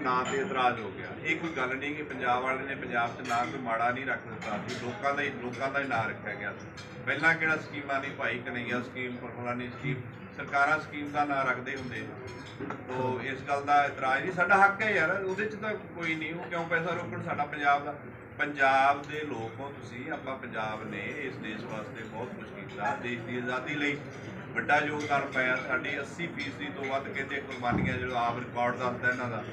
ਨਾਂ ਤੇ ਇਤਰਾਜ਼ ਹੋ ਗਿਆ। ਇਹ ਕੋਈ ਗੱਲ ਨਹੀਂ ਕਿ ਪੰਜਾਬ ਵਾਲੇ ਨੇ ਪੰਜਾਬ 'ਚ ਨਾਂ ਕੋਈ ਮਾੜਾ ਨਹੀਂ ਰੱਖ ਦਿੱਤਾ ਸੀ। ਲੋਕਾਂ ਦਾ ਹੀ ਲੋਕਾਂ ਦਾ ਹੀ ਨਾਂ ਰੱਖਿਆ ਗਿਆ ਸੀ। ਪਹਿਲਾਂ ਕਿਹੜਾ ਸਕੀਮਾਂ ਨਹੀਂ ਭਾਈ ਕਨਈਆ ਸਕੀਮ ਫਲਾਣੀ ਸਕੀਮ, ਸਰਕਾਰਾਂ ਸਕੀਮ ਦਾ ਨਾਂ ਰੱਖਦੇ ਹੁੰਦੇ ਨੇ ਤੋ ਇਸ ਗੱਲ ਦਾ ਇਤਰਾਜ਼ ਨਹੀਂ, ਸਾਡਾ ਹੱਕ ਹੈ ਯਾਰ। ਉਹਦੇ 'ਚ ਤਾਂ ਕੋਈ ਨਹੀਂ। ਉਹ ਕਿਉਂ ਪੈਸਾ ਰੋਕਣ? ਸਾਡਾ ਪੰਜਾਬ ਦਾ ਪੰਜਾਬ ਦੇ ਲੋਕ ਹੋ ਤੁਸੀਂ। ਆਪਾਂ ਪੰਜਾਬ ਨੇ ਇਸ ਦੇਸ਼ ਵਾਸਤੇ ਬਹੁਤ ਕੁਝ ਕੀਤਾ, ਦੇਸ਼ ਦੀ ਆਜ਼ਾਦੀ ਲਈ। ਵੱਡਾ ਯੋਗਦਾਨ ਪਾਇਆ। ਸਾਡੀ 80% ਤੋਂ ਵੱਧ ਕਹਿੰਦੇ ਕੁਰਬਾਨੀਆਂ, ਜਿਹੜਾ ਆਪ ਰਿਕਾਰਡ ਦੱਸਦਾ ਇਹਨਾਂ ਦਾ।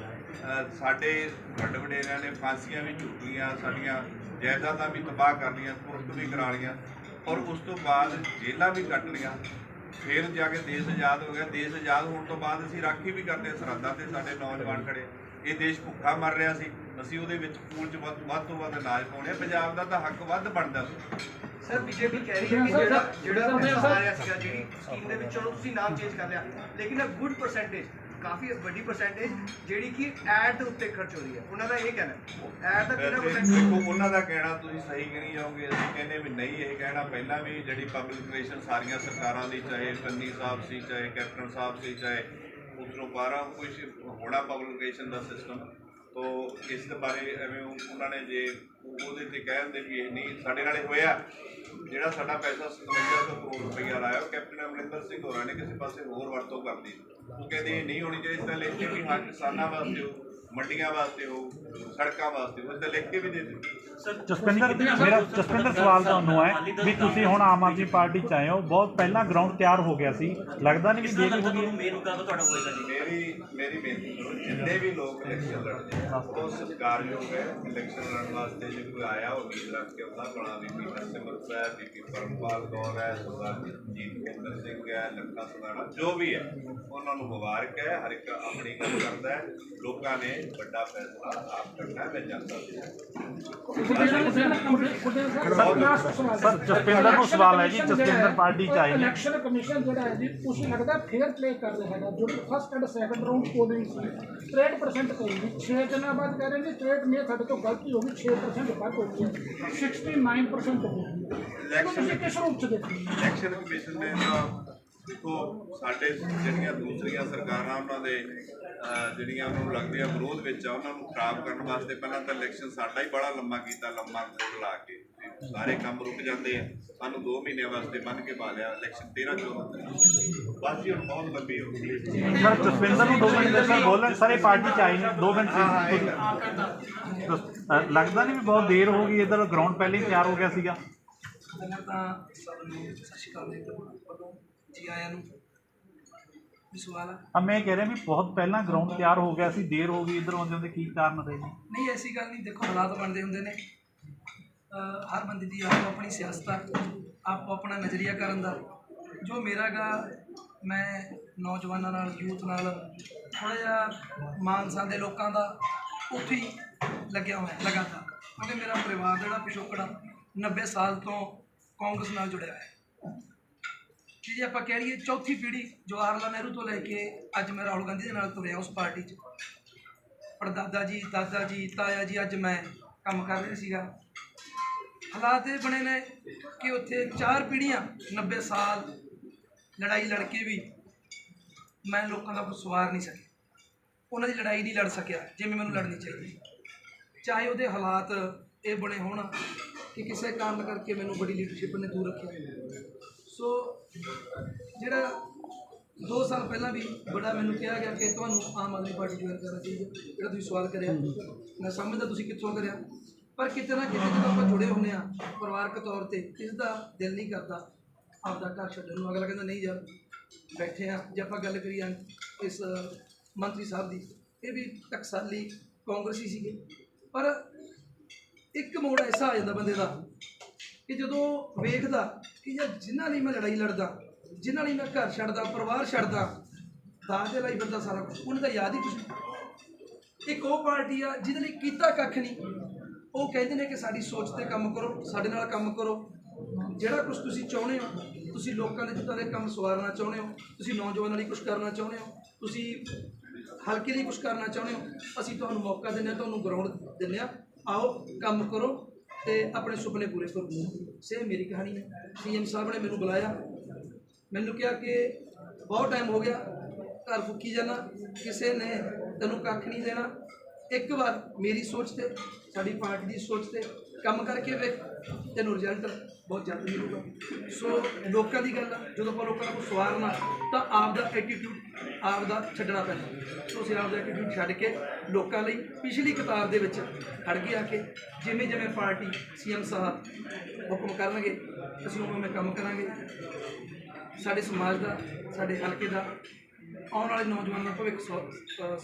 ਸਾਡੇ ਵੱਡੇ ਵਡੇਰਿਆਂ ਨੇ ਫਾਂਸੀਆਂ ਵੀ ਝੁੱਟ ਲਈਆਂ ਸਾਡੀਆਂ ਜਾਇਦਾਦਾਂ ਵੀ ਤਬਾਹ ਕਰ ਲਈਆਂ ਕੁਰਕ ਵੀ ਕਰਾ ਲਈਆਂ ਔਰ ਉਸ ਤੋਂ ਬਾਅਦ ਜੇਲ੍ਹਾਂ ਵੀ ਕੱਟ ਲਈਆਂ। ਫਿਰ ਜਾ ਕੇ ਦੇਸ਼ ਆਜ਼ਾਦ ਹੋ ਗਿਆ। ਦੇਸ਼ ਆਜ਼ਾਦ ਹੋਣ ਤੋਂ ਬਾਅਦ ਅਸੀਂ ਰਾਖੀ ਵੀ ਕਰਦੇ ਹਾਂ। ਸਰਹੱਦਾਂ ਤੇ ਸਾਡੇ ਨੌਜਵਾਨ ਖੜੇ। ਇਹ ਦੇਸ਼ ਭੁੱਖਾ ਮਰ ਰਿਹਾ ਸੀ। ਅਸੀਂ ਉਹਦੇ ਵਿੱਚ ਪੂਲ 'ਚ ਵੱਧ ਵੱਧ ਤੋਂ ਵੱਧ ਅਨਾਜ ਪਾਉਣੇ। ਪੰਜਾਬ ਦਾ ਤਾਂ ਹੱਕ ਵੱਧ ਬਣਦਾ ਸੀ। ਸਰ ਬੀਜੇਪੀ ਕਹਿ ਰਹੀ ਹੈ ਕਿ ਜਿਹੜਾ ਜਿਹੜਾ ਆ ਰਿਹਾ ਸੀਗਾ ਜਿਹੜੀ ਸਕੀਮ ਦੇ ਵਿੱਚ ਚਲੋ ਤੁਸੀਂ ਨਾਮ ਚੇਂਜ ਕਰ ਲਿਆ ਲੇਕਿਨ ਅ ਗੁੱਡ ਪਰਸੈਂਟੇਜ ਕਾਫੀ ਵੱਡੀ ਪਰਸੈਂਟੇਜ ਜਿਹੜੀ ਕਿ ਐਡ ਦੇ ਉੱਤੇ ਖਰਚ ਹੋ ਰਹੀ ਹੈ। ਉਹਨਾਂ ਦਾ ਇਹ ਕਹਿਣਾ। ਐਡ ਦਾ ਕਿੰਨਾ ਦੇਖੋ ਪਰਸੈਂਟ ਉਹਨਾਂ ਦਾ ਕਹਿਣਾ ਤੁਸੀਂ ਸਹੀ ਕਰੀ ਜਾਓਗੇ। ਅਸੀਂ ਕਹਿੰਦੇ ਵੀ ਨਹੀਂ ਇਹ ਕਹਿਣਾ ਪਹਿਲਾਂ ਵੀ ਜਿਹੜੀ ਪਬਲਿਕ ਰਿਲੇਸ਼ਨ ਸਾਰੀਆਂ ਸਰਕਾਰਾਂ ਦੀ ਚਾਹੇ ਕੰਨੀ ਸਾਹਿਬ ਸੀ ਚਾਹੇ ਕੈਪਟਨ ਸਾਹਿਬ ਸੀ ਚਾਹੇ ਉਧਰੋਂ ਬਾਹਰਾਂ ਕੁਝ ਹੋਣਾ ਪਬਲਿਕ ਰਿਲੇਸ਼ਨ ਦਾ ਸਿਸਟਮ ਤੋ ਇਸ ਦੇ ਬਾਰੇ ਐਵੇਂ ਉਹ- ਉਹਨਾਂ ਨੇ ਜੇ ਉਹਦੇ ਤੇ ਕਹਿੰਦੇ ਵੀ ਇਹ ਨਹੀਂ ਸਾਡੇ ਨਾਲੇ ਹੋਇਆ। ਜਿਹੜਾ ਸਾਡਾ ਪੈਸਾ 57 ਕਰੋੜ ਰੁਪਈਆ ਲਾਇਆ, ਉਹ ਕੈਪਟਨ ਅਮਰਿੰਦਰ ਸਿੰਘ ਹੋਰਾਂ ਨੇ ਕਿਸੇ ਪਾਸੇ ਹੋਰ ਵਰਤੋਂ ਕਰਦੀ। ਉਹ ਕਹਿੰਦੇ ਇਹ ਨਹੀਂ ਹੋਣੀ ਚਾਹੀਦੀ, ਤਾਂ ਲਿਖ ਕੇ ਵੀ ਹਰ ਕਿਸਾਨਾਂ ਵਾਸਤੇ ਉਹ ਮੰਡੀਆਂ ਵਾਸਤੇ ਹੋ ਸੜਕਾਂ ਵਾਸਤੇ ਹੋ ਤਾਂ ਲਿਖ ਕੇ ਵੀ ਦੇ ਦਿਓ। ਜਸਪਿੰਦਰ ਮੇਰਾ ਜਸਪਿੰਦਰ ਸਵਾਲ ਤੁਹਾਨੂੰ ਹੈ ਵੀ ਤੁਸੀਂ ਹੁਣ ਆਮ ਆਦਮੀ ਪਾਰਟੀ ਚ ਆਏ ਹੋ ਬਹੁਤ ਪਹਿਲਾਂ ਗਰਾਊਂਡ ਤਿਆਰ ਹੋ ਗਿਆ ਸੀ। ਲੱਗਦਾ ਨਹੀਂ ਵੀ ਤਰ੍ਹਾਂ ਦੇਰੀ ਹੋ ਗਈ। ਮੁੱਦਾ ਤਾਂ ਤੁਹਾਡਾ ਹੋਏਗਾ ਜੀ ਮੇਰੀ ਮੇਰੀ ਬੇਨਤੀ ਸੁਣੋ ਜਿੰਨੇ ਵੀ ਲੋਕ ਇਲੈਕਸ਼ਨ ਲੜਦੇ ਆ ਉਹ ਸਤਿਕਾਰਯੋਗ ਹੈ। ਇਲੈਕਸ਼ਨ ਲੜਨ ਵਾਸਤੇ ਜੇ ਕੋਈ ਆਇਆ ਉਮੀਦ ਰੱਖ ਕੇ ਉਹਦਾ ਬਣਾ ਬੀਬੀ ਨਰਸਿਮਰਤ ਹੈ ਬੀਬੀ ਪਰਮਪਾਲ ਕੌਰ ਹੈ ਸਰਦਾਰ ਜੀਤ ਕੇਂਦਰ ਸਿੰਘ ਹੈ ਲੱਖਾ ਸਦਾਣਾ ਜੋ ਵੀ ਹੈ ਉਹਨਾਂ ਨੂੰ ਮੁਬਾਰਕ ਹੈ ਹਰ ਇੱਕ ਆਪਣੀ ਗੱਲ ਕਰਦਾ ਹੈ। ਲੋਕਾਂ ਨੇ ਵੱਡਾ ਫੈਸਲਾ ਆਪ ਕਰਨਾ ਹੈ ਮੈਂ ਜਨਤਾ ਦੇ ਸਰ ਜਸਪਿੰਦਰ ਨੂੰ ਸਵਾਲ ਹੈ ਜੀ ਜਸਪਿੰਦਰ ਪਾਰਟੀ ਚ ਆਏ ਨੇ ਇਲੈਕਸ਼ਨ ਕਮਿਸ਼ਨ ਜਿਹੜਾ ਹੈ ਜੀ ਤੁਸੀਂ ਲੱਗਦਾ ਫੇਅਰ ਪਲੇ ਕਰ ਰਿਹਾ ਹੈਗਾ ਜੋ first and second round polling ਸੀ। 63% ਕਰੀ 6 ਦਿਨਾਂ ਬਾਅਦ ਕਹਿ ਰਹੇ ਨੇ 63 ਮੇ ਸਾਡੇ ਤੋਂ ਗਲਤੀ ਹੋ ਗਈ 6% ਵੱਧ ਹੋ ਗਈ 69% ਹੋ ਗਈ ਤੁਸੀਂ ਕਿਸ ਰੂਪ ਚ ਦੇਖਦੇ ਹੋ ਇਲੈਕਸ਼ਨ ਕਮਿਸ਼ਨ ਨੇ ਤਾਂ ਦੇਖੋ ਸਾਡੇ ਜਿਹੜੀਆਂ ਦੂਸਰੀਆਂ ਸਰਕਾਰਾਂ ਉਹਨਾਂ ਦੇ ਜਿਹੜੀਆਂ ਉਹਨਾਂ ਨੂੰ ਲੱਗਦੀਆਂ ਵਿਰੋਧ ਵਿੱਚ ਆ ਉਹਨਾਂ ਨੂੰ ਖਰਾਬ ਕਰਨ ਵਾਸਤੇ ਪਹਿਲਾਂ ਤਾਂ ਇਲੈਕਸ਼ਨ ਸਾਡਾ ਹੀ ਬੜਾ ਲੰਮਾ ਕੀਤਾ ਲੰਮਾ ਗੋਲ ਲਾ ਕੇ। ਸਾਰੇ ਕੰਮ ਰੁਕ ਜਾਂਦੇ ਆ। ਸਾਨੂੰ 2 ਮਹੀਨਿਆਂ ਵਾਸਤੇ ਬੰਨ ਕੇ ਪਾ ਲਿਆ ਇਲੈਕਸ਼ਨ 13 14 ਤੱਕ ਬਸ ਜੀ ਹੁਣ ਬਹੁਤ ਲੰਬੀ ਹੋ ਗਈ। ਸਰ ਜਸਪਿੰਦਰ ਨੂੰ 2 ਮਿੰਟ ਦੇ ਸਰ ਬੋਲਣ ਸਾਰੇ ਪਾਰਟੀ ਚ ਆਏ ਨੇ 2 ਮਿੰਟ ਲੱਗਦਾ ਨਹੀਂ ਵੀ ਬਹੁਤ ਦੇਰ ਹੋ ਗਈ ਇਧਰ ਗਰਾਊਂਡ ਪਹਿਲਾਂ ਹੀ ਤਿਆਰ ਹੋ ਗਿਆ ਸੀਗਾ। ਪਹਿਲਾਂ ਤਾਂ ਸਭ ਨੂੰ ਸਤਿ ਸ਼੍ਰੀ ਅਕਾਲ ਜੀ ਆਇਆਂ ਨੂੰ ਵੀ ਸਵਾਲ ਆ। ਆ ਮੈਂ ਕਹਿ ਰਿਹਾ ਵੀ ਬਹੁਤ ਪਹਿਲਾਂ ਗਰਾਊਂਡ ਤਿਆਰ ਹੋ ਗਿਆ ਸੀ ਦੇਰ ਹੋ ਗਈ ਇਧਰ ਆਉਂਦੇ ਦੇ ਕੀ ਕਾਰਨ ਰਹੇ ਜੀ ਨਹੀਂ ਐਸੀ ਗੱਲ ਨਹੀਂ ਦੇਖੋ ਹਾਲਾਤ ਬਣਦੇ ਹੁੰਦੇ ਨੇ। ਅਹ ਹਰ ਬੰਦੇ ਦੀ ਆਪੋ ਆਪਣੀ ਸਿਆਸਤ ਆ ਆਪੋ ਆਪਣਾ ਨਜ਼ਰੀਆ ਕਰਨ ਦਾ। ਜੋ ਮੇਰਾ ਗਾ ਮੈਂ ਨੌਜਵਾਨਾਂ ਨਾਲ ਯੂਥ ਨਾਲ ਥੋੜ੍ਹਾ ਜਿਹਾ ਮਾਨਸਾ ਦੇ ਲੋਕਾਂ ਦਾ ਉੱਥੇ ਹੀ ਲੱਗਿਆ ਹੋਇਆ ਲਗਾਤਾਰ। ਕਿਉਂਕਿ ਮੇਰਾ ਪਰਿਵਾਰ ਜਿਹੜਾ ਪਿਛੋਕੜਾ 90 ਸਾਲ ਤੋਂ ਕਾਂਗਰਸ ਨਾਲ ਜੁੜਿਆ ਹੈ ਕਿ ਜੇ ਆਪਾਂ ਕਹਿ ਲਈਏ ਚੌਥੀ ਪੀੜ੍ਹੀ ਜਵਾਹਰ ਲਾਲ ਨਹਿਰੂ ਤੋਂ ਲੈ ਕੇ ਅੱਜ ਮੈਂ ਰਾਹੁਲ ਗਾਂਧੀ ਦੇ ਨਾਲ ਤੁਰਿਆ ਉਸ ਪਾਰਟੀ 'ਚ। ਪੜਦਾਦਾ ਜੀ, ਦਾਦਾ ਜੀ, ਤਾਇਆ ਜੀ, ਅੱਜ ਮੈਂ ਕੰਮ ਕਰ ਰਿਹਾ ਸੀਗਾ। ਹਾਲਾਤ ਇਹ ਬਣੇ ਨੇ ਕਿ ਉੱਥੇ ਚਾਰ ਪੀੜ੍ਹੀਆਂ 90 ਸਾਲ ਲੜਾਈ ਲੜ ਕੇ ਵੀ ਮੈਂ ਲੋਕਾਂ ਦਾ ਕੁਝ ਸਵਾਰ ਨਹੀਂ ਸਕਿਆ। ਉਹਨਾਂ ਦੀ ਲੜਾਈ ਨਹੀਂ ਲੜ ਸਕਿਆ ਜਿਵੇਂ ਮੈਨੂੰ ਲੜਨੀ ਚਾਹੀਦੀ ਚਾਹੇ ਉਹਦੇ ਹਾਲਾਤ ਇਹ ਬਣੇ ਹੋਣ ਕਿ ਕਿਸੇ ਕਾਰਨ ਕਰਕੇ ਮੈਨੂੰ ਬੜੀ ਲੀਡਰਸ਼ਿਪ ਨੇ ਦੂਰ ਰੱਖਿਆ। ਸੋ ਜਿਹੜਾ 2 ਸਾਲ ਪਹਿਲਾਂ ਵੀ ਬੜਾ ਮੈਨੂੰ ਕਿਹਾ ਗਿਆ ਕਿ ਤੁਹਾਨੂੰ ਆਮ ਆਦਮੀ ਪਾਰਟੀ ਜੁਆਇਨ ਕਰਨਾ ਚਾਹੀਦਾ ਜਿਹੜਾ ਤੁਸੀਂ ਸਵਾਲ ਕਰਿਆ। ਮੈਂ ਸਮਝਦਾ ਤੁਸੀਂ ਕਿੱਥੋਂ ਕਰਿਆ। ਪਰ ਕਿਤੇ ਨਾ ਕਿਤੇ ਜਦੋਂ ਆਪਾਂ ਜੁੜੇ ਹੁੰਦੇ ਆ ਪਰਿਵਾਰਕ ਤੌਰ ਤੇ ਕਿਸ ਦਾ ਦਿਲ ਨਹੀਂ ਕਰਦਾ ਆਪਦਾ ਘਰ ਛੱਡਣ ਨੂੰ। ਅਗਲਾ ਕਹਿੰਦਾ ਨਹੀਂ ਯਾਰ ਬੈਠੇ ਆ ਜੇ ਆਪਾਂ ਗੱਲ ਕਰੀਏ ਇਸ ਮੰਤਰੀ ਸਾਹਿਬ ਦੀ ਇਹ ਵੀ ਟਕਸਾਲੀ ਕਾਂਗਰਸੀ ਸੀਗੇ। ਪਰ ਇੱਕ ਮੋੜ ਐਸਾ ਆ ਜਾਂਦਾ ਬੰਦੇ ਦਾ ਕਿ ਜਦੋਂ ਵੇਖਦਾ ਕਿ ਯਾਰ ਜਿਨ੍ਹਾਂ ਲਈ ਮੈਂ ਲੜਾਈ ਲੜਦਾ, ਜਿਨ੍ਹਾਂ ਲਈ ਮੈਂ ਘਰ ਛੱਡਦਾ, ਪਰਿਵਾਰ ਛੱਡਦਾ ਦਾਜ ਦੇ ਲਈ ਬੰਦਾ ਸਾਰਾ ਕੁਝ ਉਹਨੇ ਤਾਂ ਯਾਦ ਹੀ ਕੁਝ ਇੱਕ ਉਹ ਪਾਰਟੀ ਆ, ਜਿਹਦੇ ਲਈ ਕੀਤਾ ਕੱਖ ਨਹੀਂ। ਉਹ ਕਹਿੰਦੇ ਨੇ ਕਿ ਸਾਡੀ ਸੋਚ ਤੇ ਕੰਮ ਕਰੋ, ਸਾਡੇ ਨਾਲ ਕੰਮ ਕਰੋ। ਜਿਹੜਾ ਕੁਝ ਤੁਸੀਂ ਚਾਹੁੰਦੇ ਹੋ, ਤੁਸੀਂ ਲੋਕਾਂ ਦੇ ਜਿੱਦਾਂ ਦੇ ਕੰਮ ਸਵਾਰਨਾ ਚਾਹੁੰਦੇ ਹੋ, ਤੁਸੀਂ ਨੌਜਵਾਨਾਂ ਲਈ ਕੁਝ ਕਰਨਾ ਚਾਹੁੰਦੇ ਹੋ, ਤੁਸੀਂ ਹਲਕੇ ਲਈ ਕੁਝ ਕਰਨਾ ਚਾਹੁੰਦੇ ਹੋ, ਅਸੀਂ ਤੁਹਾਨੂੰ ਮੌਕਾ ਦਿੰਦੇ ਹਾਂ, ਤੁਹਾਨੂੰ ਗਰਾਊਂਡ ਦਿੰਦੇ ਹਾਂ। ਆਓ, ਕੰਮ ਕਰੋ ਤੇ ਆਪਣੇ ਸੁਪਨੇ ਪੂਰੇ ਕਰੋ ਸੇਮ ਮੇਰੀ ਕਹਾਣੀ ਹੈ। ਸੀਐਮ ਸਾਹਿਬ ਨੇ ਮੈਨੂੰ ਬੁਲਾਇਆ। ਮੈਨੂੰ ਕਿਹਾ ਕਿ ਬਹੁਤ ਟਾਈਮ ਹੋ ਗਿਆ। ਘਰ ਫੁੱਕੀ ਜਾਣਾ। ਕਿਸੇ ਨੇ ਤੈਨੂੰ ਕੱਖ ਨਹੀਂ ਦੇਣਾ। ਇੱਕ ਵਾਰ ਮੇਰੀ ਸੋਚ ਤੇ ਸਾਡੀ ਪਾਰਟੀ ਦੀ ਸੋਚ ਤੇ ਕੰਮ ਕਰਕੇ ਵੇਖ ਤੈਨੂੰ ਰਿਜ਼ਲਟ ਬਹੁਤ ਜਲਦੀ ਮਿਲੂਗਾ। ਸੋ ਲੋਕਾਂ ਦੀ ਗੱਲ ਆ, ਜਦੋਂ ਆਪਾਂ ਲੋਕਾਂ ਨੂੰ ਸਵਾਰਨਾ ਤਾਂ ਆਪ ਦਾ ਐਟੀਟਿਊਡ ਆਪ ਦਾ ਛੱਡਣਾ ਪੈਂਦਾ। ਸੋ ਅਸੀਂ ਆਪ ਦਾ ਐਟੀਟਿਊਡ ਛੱਡ ਕੇ ਲੋਕਾਂ ਲਈ ਪਿਛਲੀ ਕਿਤਾਬ ਦੇ ਵਿੱਚ ਖੜ ਕੇ ਆ ਕੇ ਜਿਵੇਂ ਜਿਵੇਂ ਪਾਰਟੀ ਸੀਐਮ ਸਾਹਿਬ ਹੁਕਮ ਕਰਨਗੇ ਅਸੀਂ ਉਵੇਂ ਕੰਮ ਕਰਾਂਗੇ। ਸਾਡੇ ਸਮਾਜ ਦਾ ਸਾਡੇ ਹਲਕੇ ਦਾ ਆਉਣ ਵਾਲੇ ਨੌਜਵਾਨਾਂ ਦਾ ਭਵਿੱਖ ਸਵ-